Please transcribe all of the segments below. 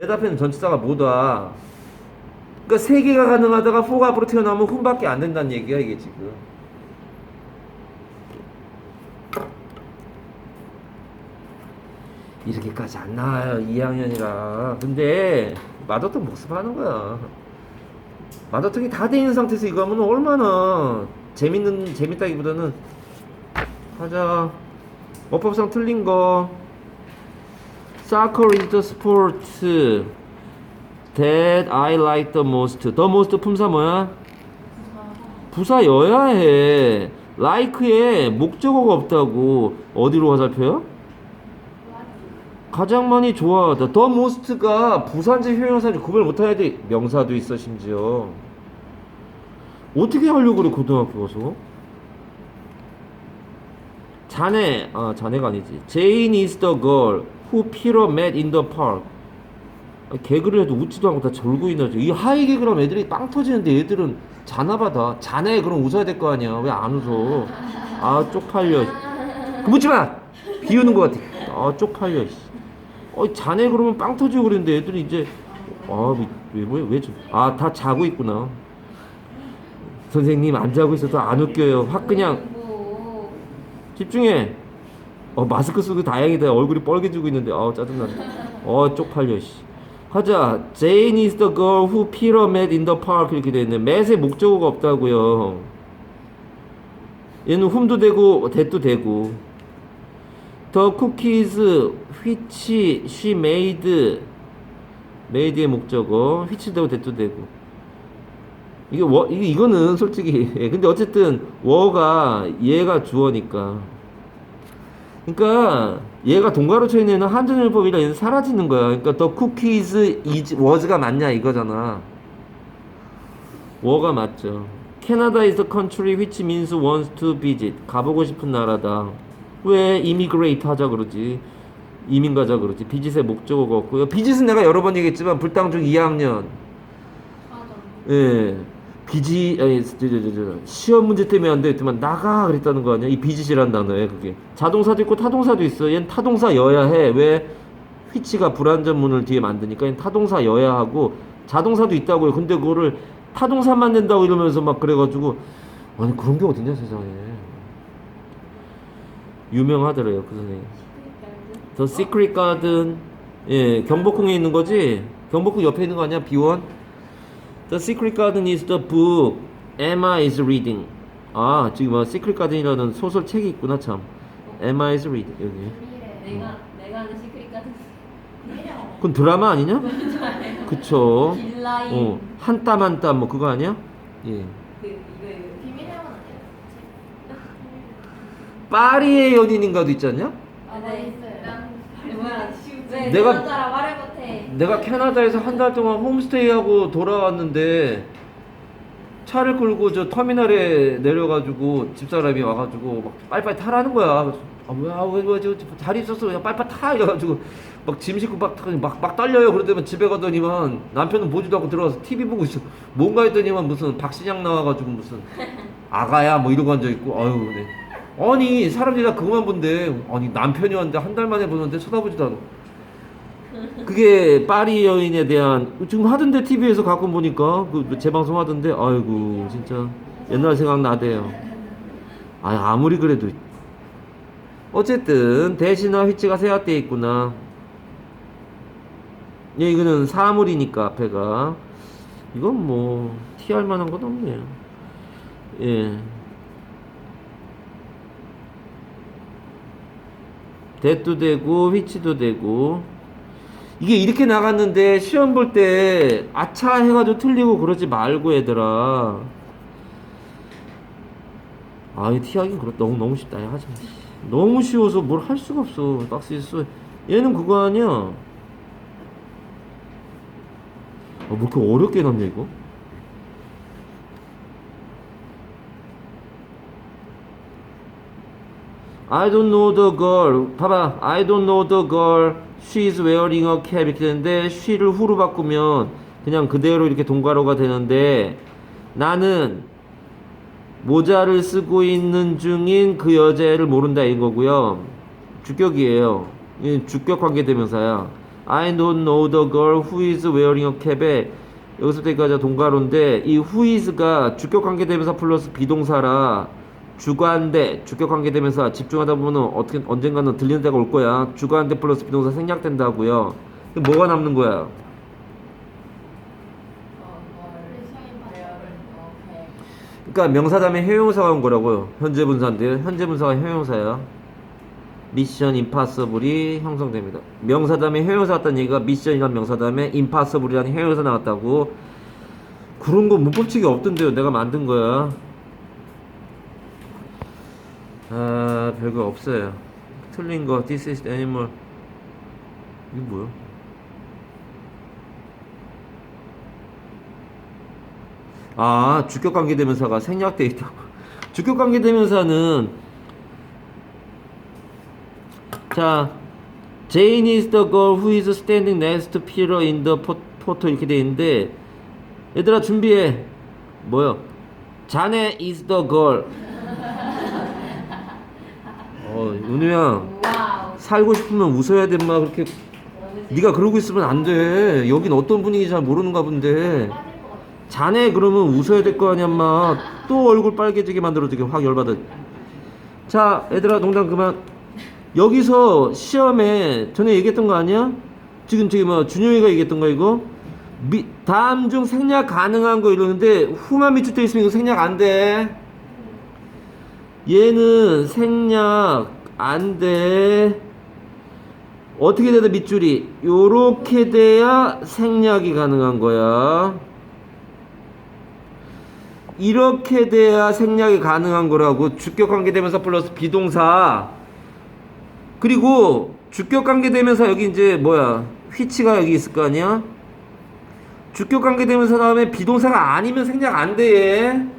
대답에는 전치사가 뭐다. 그러니까 세 개가 가능하다가 4가 앞으로 튀어나오면 흠밖에 안 된다는 얘기야 이게 지금. 이렇게까지 안 나와요 2학년이라. 근데 마더통 복습하는 거야. 마더통이 다 돼 있는 상태에서 이거 하면 얼마나 재밌는 재밌다기보다는 하자. 어법상 틀린 거. Soccer is the sport that I like the most. The most 품사 뭐야? 부사여야 해. like에 목적어가 없다고 어디로 화살표요? 가장 많이 좋아하다. the most가 부산지 효용사지 구별 못해야 돼. 명사도 있어 심지어. 어떻게 하려고 그래 고등학교 가서? 자네, 아 자네가 아니지. Jane is the girl who Peter met in the park. 아, 개그를 해도 웃지도 않고 다 졸고 있는 이 하이 개그라면 애들이 빵 터지는데 애들은 자나봐다. 자네 그럼 웃어야 될 거 아니야. 왜 안 웃어? 아 쪽팔려. 그 묻지 마. 비우는 것 같아. 아 쪽팔려. 씨. 어 자네 그러면 빵 터지고 그랬는데 애들이 이제 아왜왜왜아다 자고 있구나. 선생님 안 자고 있어도 안 웃겨요. 확 그냥 뭐 집중해. 어 마스크 쓰고 다행이다. 얼굴이 빨개지고 있는데 아 짜증나. 어 쪽팔려 씨. 하자. Jane is the girl who Peter met in the park 이렇게 돼 있네. met에 목적어가 없다고요. 얘는 whom도 되고 that도 되고. The cookies which she made made의 목적어 which 되고 that도 되고. 이게 워 이게 이거는 솔직히 예, 근데 어쨌든 워가 얘가 주어니까 그러니까 얘가 동가로 쳐있는 한전율법이라 얘는 사라지는 거야. 그러니까 더 쿠키즈 is was가 맞냐 이거잖아. 워가 맞죠. 캐나다 is the country which means wants to visit. 가보고 싶은 나라다. 왜 이미그레이트 하자 그러지? 이민 가자 그러지? 비짓의 목적어가 없고요. 비짓은 내가 여러 번 얘기했지만 불당 중 2학년. 맞아. 예. 비지 아니 저, 저, 저, 저, 시험 문제 때문에 안 되겠지만 나가 그랬다는 거 아니야? 이 비지시란 단어에 그게 자동사도 있고 타동사도 있어. 얘는 타동사여야 해. 왜? 휘치가 불완전문을 뒤에 만드니까 얘는 타동사여야 하고 자동사도 있다고요. 근데 그거를 타동사만 낸다고 이러면서 막 그래가지고 아니 그런 게 어딨냐 세상에. 유명하더래요 그 선생님. 더 시크릿 가든 예 경복궁에 있는 거지? 경복궁 옆에 있는 거 아니야? 비원? The Secret Garden is the book Emma is reading. 아 지금 뭐 Secret Garden이라는 소설 책이 있구나 참. Emma is reading 여기. 내가 내가 아는 시크릿 같은. 그건 드라마 아니냐? 그쵸. 빌라인. 어, 한 땀 한 땀 뭐 그거 아니야? 예. 그 이거 이거 비밀의 원 아니야? 파리의 연인인가도 있지 않냐? 아, 네 있어요. 뭐야? 왜 내가- 내가 말을 못해? 내가 캐나다에서 한 달 동안 홈스테이하고 돌아왔는데 차를 끌고 저 터미널에 내려가지고 집사람이 와가지고 막 빨리빨리 타라는 거야. 아 뭐야 왜 왜저 자리 있었어 그냥 빨리빨리 타 이래가지고 막 짐 싣고 막막 막 떨려요. 그러더니 집에 가더니만 남편은 보지도 않고 들어가서 TV 보고 있어. 뭔가 했더니만 무슨 박신양 나와가지고 무슨 아가야 뭐 이러고 앉아 있고 아유 네. 아니 사람들이 다 그거만 본대. 아니 남편이 왔는데 한 달 만에 보는데 쳐다보지도 않고. 그게 파리 여인에 대한 지금 하던데 TV에서 가끔 보니까 그 재방송 하던데 아이고 진짜 옛날 생각 나대요. 아 아무리 그래도 어쨌든 대신나 휘치가 세화되어 있구나. 예 이거는 사물이니까 앞에가 이건 뭐 티할 만한 건 없네요. 예. 대도 되고 휘치도 되고 이게 이렇게 나갔는데 시험 볼 때 아차 해가지고 틀리고 그러지 말고 얘들아 아이 티하긴 그렇다 너무 너무 쉽다 야 하지마 씨. 너무 쉬워서 뭘 할 수가 없어 박스에서 얘는 그거 아니야 어, 뭐 이렇게 어렵게 해놨냐 이거 I don't know the girl. 봐봐. I don't know the girl. She's wearing a cap. 이렇게 되는데, she를 who로 바꾸면 그냥 그대로 이렇게 동가로가 되는데, 나는 모자를 쓰고 있는 중인 그 여자애를 모른다. 인 거고요. 주격이에요. 이 주격 관계 대명사야. I don't know the girl who is wearing a cap에 여기서부터 여기까지가 동가로인데 이 who is가 주격 관계대명사 플러스 비동사라 주관대 주격관계대명사 집중하다 보면 어떻게 언젠가는 들리는 데가 올 거야. 주관대 플러스 비동사 생략된다고요. 뭐가 남는 거야. 그러니까 명사 다음에 형용사가 온 거라고요 현재 분사인데. 현재 분사가 형용사야. 미션 임파서블이 형성됩니다. 명사 다음에 형용사 같다는 얘기가 미션이라는 명사 다음에 임파서블이라는 형용사 나왔다고. 그런 거 문법칙이 없던데요. 내가 만든 거야 아 별거 없어요 틀린 거 This is animal 이게 뭐야 아 주격관계대명사가 생략돼 있다고 주격관계대명사는 자 Jane is the girl who is standing next to Peter in the photo 이렇게 돼 있는데 얘들아 준비해 뭐요 자네 is the girl 어 은우야. 살고 싶으면 웃어야 돼 마. 그렇게 네가 그러고 있으면 안 돼. 여긴 어떤 분위기 잘 모르는가 본데. 자네 그러면 웃어야 될 거 아니야 엄마. 또 얼굴 빨개지게 만들어 주게 확 열받아. 자 얘들아 농담 그만. 여기서 시험에 전에 얘기했던 거 아니야? 지금 저기 뭐 준영이가 얘기했던 거 이거? 미, 다음 중 생략 가능한 거 이러는데 후만 밑줄돼 있으면 이거 생략 안 돼. 얘는 생략 안 돼. 어떻게 돼야 돼 밑줄이 요렇게 돼야 생략이 가능한 거야. 이렇게 돼야 생략이 가능한 거라고 주격관계대명사 플러스 비동사. 그리고 주격관계대명사 여기 이제 뭐야? 휘치가 여기 있을 거 아니야? 주격관계대명사 다음에 비동사가 아니면 생략 안 돼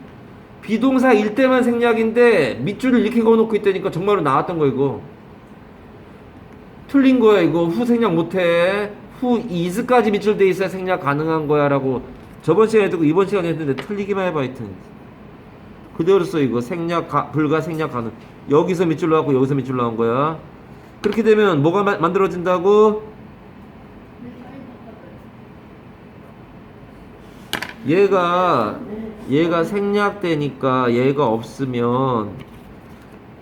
비동사 일 때만 생략인데 밑줄을 이렇게 그어놓고 있다니까 정말로 나왔던 거 이거. 틀린 거야 이거. 후 생략 못해. 후 is까지 밑줄 돼 있어야 생략 가능한 거야 라고 저번 시간에 듣고 이번 시간에 했는데 틀리기만 해봐 하여튼. 그대로 써 이거. 생략 가, 불가 생략 가능. 여기서 밑줄 나왔고 여기서 밑줄 나온 거야. 그렇게 되면 뭐가 마- 만들어진다고 얘가 얘가 생략되니까 얘가 없으면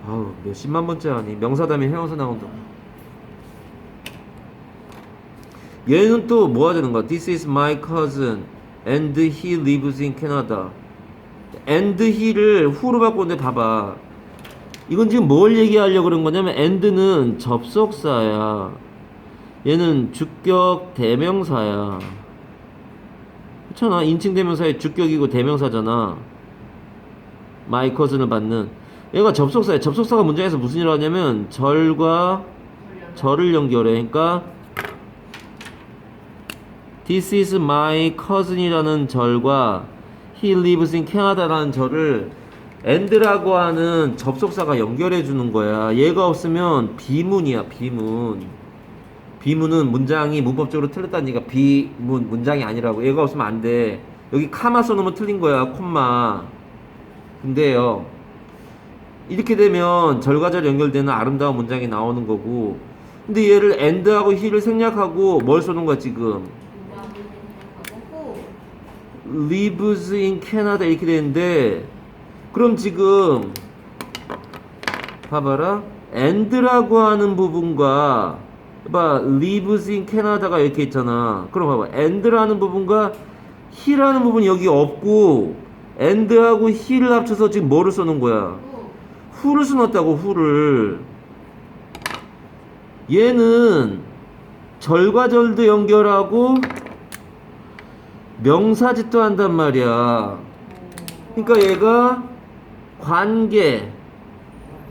아우 몇십만 번째 아니? 명사 다음에 형용사 나온다 얘는 또 뭐 하자는 거야? This is my cousin and he lives in Canada. and he를 who로 바꾸는데 봐봐. 이건 지금 뭘 얘기하려고 그런 거냐면 and는 접속사야. 얘는 주격 대명사야 그렇잖아. 인칭 대명사의 주격이고 대명사잖아. 마이 커슨을 받는. 얘가 접속사야 접속사가 문장에서 무슨 일을 하냐면 절과 절을 연결해. 그러니까 This is my cousin이라는 절과 He lives in Canada라는 절을 and라고 하는 접속사가 연결해 주는 거야. 얘가 없으면 비문이야 비문 비문은 문장이 문법적으로 얘기가 비문 문장이 아니라고. 얘가 없으면 안 돼. 여기 카마 써놓으면 틀린 거야 콤마. 근데요 이렇게 되면 절과절 연결되는 아름다운 문장이 나오는 거고 근데 얘를 and하고 he를 생략하고 뭘 써놓은 거야 지금? Lives in Canada 이렇게 되는데 그럼 지금 봐봐라. and라고 하는 부분과 봐 lives in Canada가 이렇게 있잖아. 그럼 봐봐. and라는 부분과 he라는 부분이 여기 없고 and하고 he를 합쳐서 지금 뭐를 써놓은 거야? 후. who를 써놨다고 who를. 얘는 절과 절도 연결하고 명사짓도 한단 말이야. 그러니까 얘가 관계.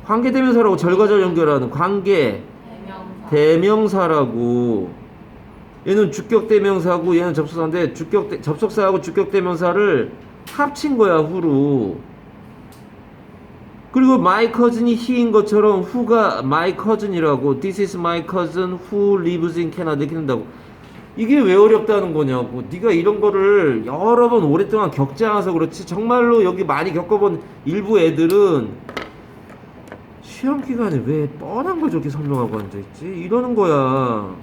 관계대명사라고 절과 절 연결하는 관계 대명사. 대명사라고. 얘는 주격 대명사고 얘는 접속사인데 주격 접속사하고 주격 대명사를 합친 거야 후로. 그리고 my cousin이 he인 것처럼 who가 my cousin이라고. This is my cousin who lives in Canada 이렇게 된다고. 이게 왜 어렵다는 거냐고. 네가 이런 거를 여러 번 오랫동안 겪지 않아서 그렇지. 정말로 여기 많이 겪어본 일부 애들은 시험 기간에 왜 뻔한 걸 저렇게 설명하고 앉아있지 이러는 거야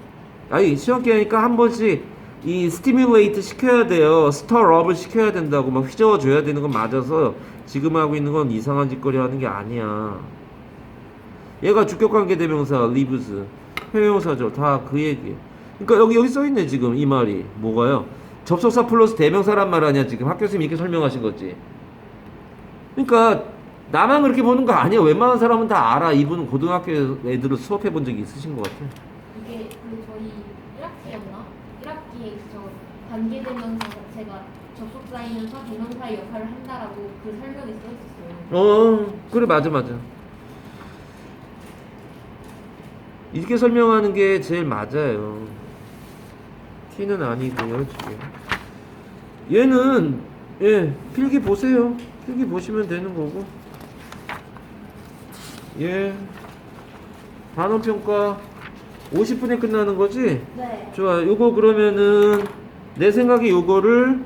아니 시험 기하니까 한 번씩 이 스티뮬레이트 시켜야 돼요. 스터업을 시켜야 된다고 막 휘저어 줘야 되는 건 맞아서 지금 하고 있는 건 이상한 짓거리 하는 게 아니야. 얘가 주격관계 대명사 리브스 회용사죠. 다 그 얘기. 그러니까 여기 여기 써 있네 지금 이 말이 뭐가요? 접속사 플러스 대명사란 말 아니야 지금 학교 선생님이 이렇게 설명하신 거지. 그러니까 나만 그렇게 보는 거 아니야. 웬만한 사람은 다 알아. 이분은 고등학교 애들을 수업해 본 적이 있으신 것 같아. 이게 그 저희 1학기였나? 1학기에 저 관계대명사 자체가 접속사이면서 대명사의 역할을 한다라고 그 설명이 써 있었어요. 어, 그래 맞아 맞아. 이렇게 설명하는 게 제일 맞아요. T는 아니고요 지금. 얘는 예 필기 보세요. 필기 보시면 되는 거고. 예. 단원 평가 50분에 끝나는 거지? 네. 좋아. 요거 그러면은 내 생각에 요거를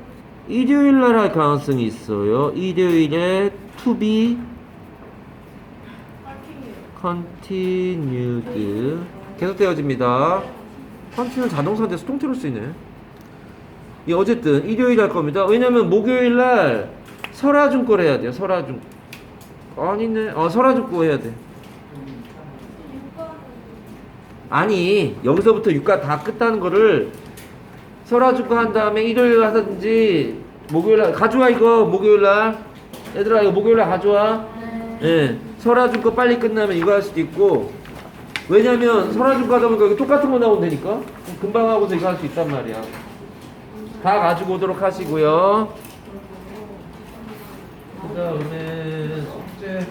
일요일 날 할 가능성이 있어요. 일요일에 to be continued 계속 되어집니다. continue는 자동사인데 수동태로 쓰이네. 예, 어쨌든 일요일 할 겁니다. 왜냐면 목요일 날걸 해야 돼요. 설아준. 아니네. 어, 거 해야 돼. 아니 여기서부터 육가 다 끝다는 거를 설아주고 한 다음에 일요일 하든지 목요일 날 가져와 이거 목요일 날. 얘들아 이거 목요일 날 가져와. 네. 예 설아준 거 빨리 끝나면 이거 할 수도 있고. 왜냐면 설아준 거 하다 보니까 이거 똑같은 거 나온다니까. 금방 하고서 이거 할 수 있단 말이야. 다 가지고 오도록 하시고요. 그 다음에 숙제